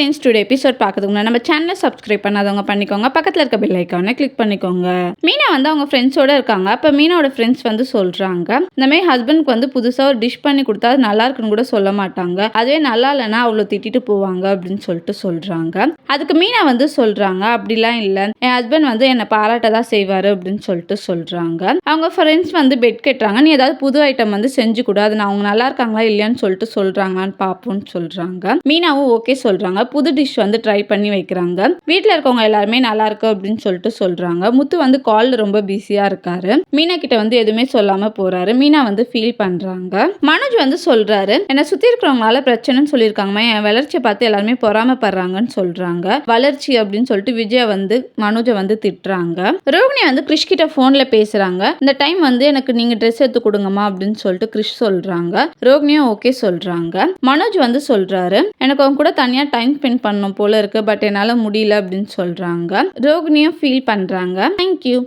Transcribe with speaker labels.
Speaker 1: Friends today episode பார்க்கறதுக்கு முன்னாடி நம்ம சேனலை சப்ஸ்கிரைப் பண்ணாதவங்க பண்ணிக்கோங்க. பக்கத்தில் இருக்க பெல் ஐக்கானை கிளிக் பண்ணிக்கோங்க. மீனா வந்து அவங்க ஃப்ரெண்ட்ஸோட இருக்காங்க. அப்போ மீனாவோட ஃப்ரெண்ட்ஸ் வந்து சொல்கிறாங்க இந்த மாதிரி ஹஸ்பண்ட்க்கு வந்து புதுசாக ஒரு டிஷ் பண்ணி கொடுத்தா அது நல்லா இருக்குன்னு கூட சொல்ல மாட்டாங்க. அதுவே நல்லா இல்லைன்னா அவ்வளோ திட்டிட்டு போவாங்க அப்படின்னு சொல்லிட்டு சொல்கிறாங்க அதுக்கு மீனா வந்து சொல்கிறாங்க அப்படிலாம் இல்லை. என் ஹஸ்பண்ட் வந்து என்னை பாராட்ட தான் செய்வார் அப்படின்னு சொல்லிட்டு சொல்கிறாங்க அவங்க ஃப்ரெண்ட்ஸ் வந்து பெட் கட்டுறாங்க. நீ ஏதாவது புது ஐட்டம் வந்து செஞ்சு கொடு. அது நான் அவங்க நல்லா இருக்காங்களா இல்லையான்னு சொல்லிட்டு சொல்கிறாங்களான்னு பார்ப்போம்னு சொல்கிறாங்க மீனாவும் ஓகே சொல்கிறாங்க புது டிஷ் வந்து ட்ரை பண்ணி வைக்கிறாங்க. வீட்டில் இருக்கவங்க எல்லாருமே நல்லா இருக்கு அப்படின்னு சொல்லிட்டு சொல்கிறாங்க முத்து வந்து காலில் ரொம்ப பிஸியாக இருக்காரு. மீனா கிட்ட வந்து எதுவுமே சொல்லாமல் போகிறாரு மீனா வந்து ஃபீல் பண்ணுறாங்க மனோஜ் வந்து சொல்கிறாரு என்னை சுற்றி இருக்கிறவங்களால பிரச்சனைன்னு சொல்லியிருக்காங்கம்மா. என் வளர்ச்சியை பார்த்து எல்லாருமே பொறாமப்படுறாங்கன்னு சொல்கிறாங்க வளர்ச்சி அப்படின்னு சொல்லிட்டு விஜய் வந்து மனோஜை வந்து திட்டுறாங்க. ரோகிணி வந்து கிறிஷ் கிட்ட ஃபோனில் பேசுகிறாங்க இந்த டைம் வந்து எனக்கு நீங்கள் ட்ரெஸ் எடுத்து கொடுங்கம்மா அப்படின்னு சொல்லிட்டு கிறிஷ் சொல்கிறாங்க ரோகிணியும் ஓகே சொல்கிறாங்க மனோஜ் வந்து சொல்கிறாரு எனக்கு அவங்க கூட தனியாக டைம் ஸ்பெண்ட் பண்ணும் போல இருக்கு பட் என்னால் முடியல அப்படின்னு சொல்கிறாங்க ரோகிணியும் ஃபீல் பண்ணுறாங்க தேங்க்யூ